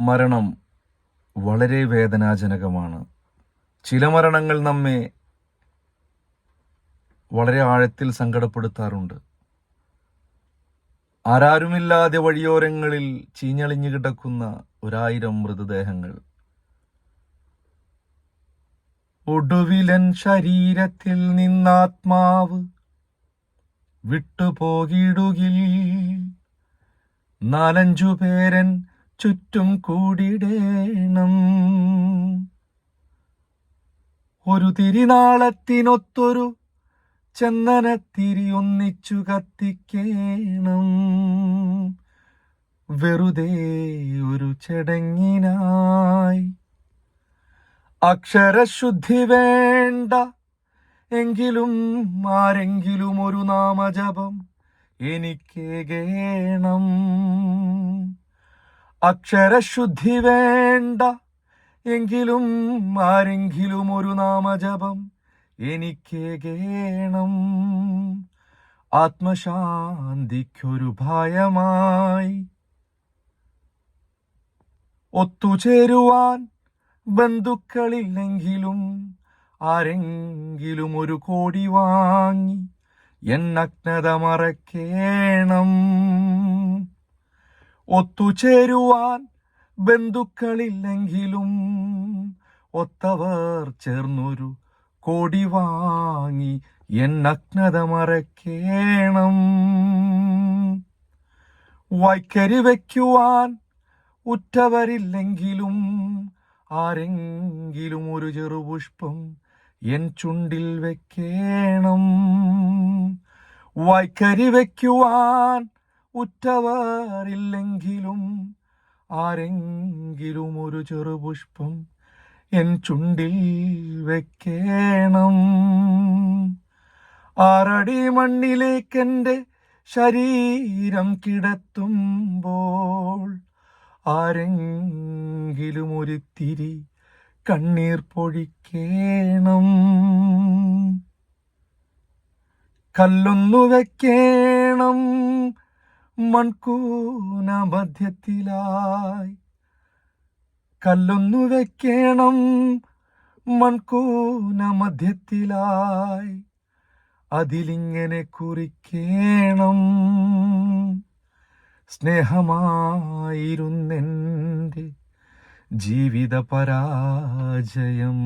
മരണം വളരെ വേദനാജനകമാണ്. ചില മരണങ്ങൾ നമ്മെ വളരെ ആഴത്തിൽ സങ്കടപ്പെടുത്താറുണ്ട്. ആരാരുമില്ലാതെ വഴിയോരങ്ങളിൽ ചീഞ്ഞളിഞ്ഞു കിടക്കുന്ന ഒരായിരം മൃതദേഹങ്ങൾ. ഒടുവിലൻ ശരീരത്തിൽ നിന്നാത്മാവ് വിട്ടുപോകിടുകിൽ. നാലഞ്ചു പേരൻ ചുറ്റും കൂടിടേണം. ഒരു തിരിനാളത്തിനൊത്തൊരു ചന്ദനത്തിരി ഒന്നിച്ചു കത്തിക്കേണം. വെറുതെ ഒരു ചടങ്ങിനായി. അക്ഷരശുദ്ധി വേണ്ട എങ്കിലും ആരെങ്കിലും ഒരു നാമജപം എനിക്കേകേണം. അക്ഷരശുദ്ധി വേണ്ട. എങ്കിലും ആരെങ്കിലും ഒരു നാമജപം എനിക്കേകേണം ആത്മശാന്തിക്കൊരു ഭയമായി ഒത്തുചേരുവാൻ ബന്ധുക്കളില്ലെങ്കിലും ആരെങ്കിലും ഒരു കോടി വാങ്ങി എന്നഗ്നത മറക്കേണം. ഒത്തുചേരുവാൻ ബന്ധുക്കളില്ലെങ്കിലും ഒത്തവർ ചേർന്നൊരു കോടി വാങ്ങി എന്നഗ്നത മറക്കേണം വൈക്കരി വയ്ക്കുവാൻ ഉറ്റവരില്ലെങ്കിലും ആരെങ്കിലും ഒരു ചെറുപുഷ്പം എൻ ചുണ്ടിൽ വെക്കേണം വൈക്കരി വയ്ക്കുവാൻ ഉറ്റവരില്ലെങ്കിലും ആരെങ്കിലും ഒരു ചെറുപുഷ്പം എൻ ചുണ്ടിൽ വെക്കേണം. ആറടി മണ്ണിലേക്കെന്റെ ശരീരം കിടത്തുമ്പോൾ ആരെങ്കിലും ഒരിത്തിരി കണ്ണീർ പൊഴിക്കേണം. കല്ലൊന്നു വെക്കേണം. മൺകൂന മധ്യത്തിലായി കല്ലൊന്നു വെക്കേണം മൺകൂന മധ്യത്തിലായി അതിലിങ്ങനെ കുറിക്കേണം. സ്നേഹമായിരുന്നെന്റെ ജീവിത പരാജയം